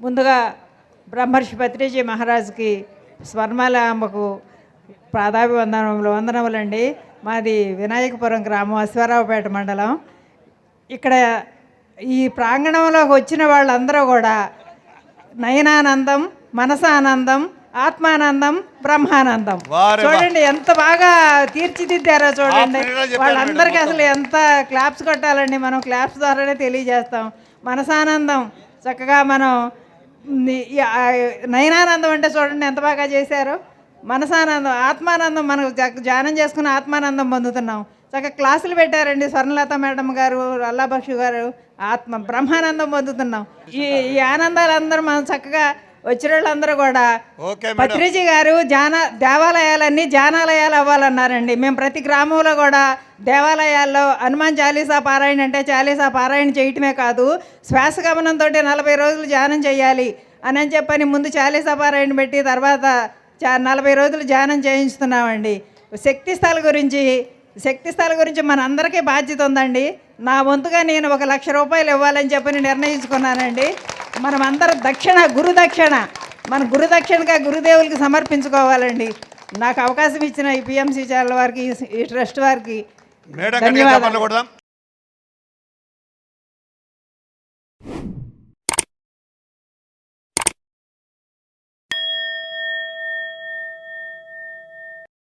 ముందుగా బ్రహ్మర్షి పత్రిజీ మహారాజుకి స్వర్ణమాల అమ్మకు పాదాభివందనములు వందనములండి. మాది వినాయకపురం గ్రామం అశ్వారావుపేట మండలం. ఇక్కడ ఈ ప్రాంగణంలోకి వచ్చిన వాళ్ళందరూ కూడా నయనానందం మనసానందం ఆత్మానందం బ్రహ్మానందం. చూడండి ఎంత బాగా తీర్చిదిద్దారో చూడండి. వాళ్ళందరికీ అసలు ఎంత క్లాప్స్ కొట్టాలండి మనం క్లాప్స్ ద్వారానే తెలియజేస్తాం. మనసానందం చక్కగా మనం నయనానందం అంటే చూడండి ఎంత బాగా చేశారు. మనసానందం ఆత్మానందం మనం ధ్యానం చేసుకుని ఆత్మానందం పొందుతున్నాం. చక్కగా క్లాసులు పెట్టారండి స్వర్ణలత మేడం గారు అల్లాబక్షు గారు. ఆత్మ బ్రహ్మానందం పొందుతున్నాం. ఈ ఈ ఆనందాలందరూ మనం చక్కగా వచ్చిన వాళ్ళందరూ కూడా పత్రిజీ గారు జాన దేవాలయాలన్నీ జానాలయాలు అవ్వాలన్నారండి. మేము ప్రతి గ్రామంలో కూడా దేవాలయాల్లో హనుమాన్ చాలీసా పారాయణ అంటే చాలీసా పారాయణ చేయటమే కాదు శ్వాసగమనంతో నలభై రోజులు ధ్యానం చేయాలి అని అని చెప్పని ముందు చాలీసా పారాయణ పెట్టి తర్వాత చా నలభై రోజులు ధ్యానం చేయించుతున్నామండి. శక్తి స్థల గురించి శక్తి స్థల గురించి మన అందరికీ బాధ్యత ఉందండి. నా వంతుగా నేను ఒక లక్ష రూపాయలు ఇవ్వాలని చెప్పని నిర్ణయించుకున్నానండి. మనం అందరం దక్షిణ గురు దక్షిణ. మన గురు దక్షిణగా గురుదేవులకి సమర్పించుకోవాలండి. నాకు అవకాశం ఇచ్చిన ఈ పిఎంసి ఛానల్ వారికి ఈ- ట్రస్ట్ వారికి ధన్యవాదాలు.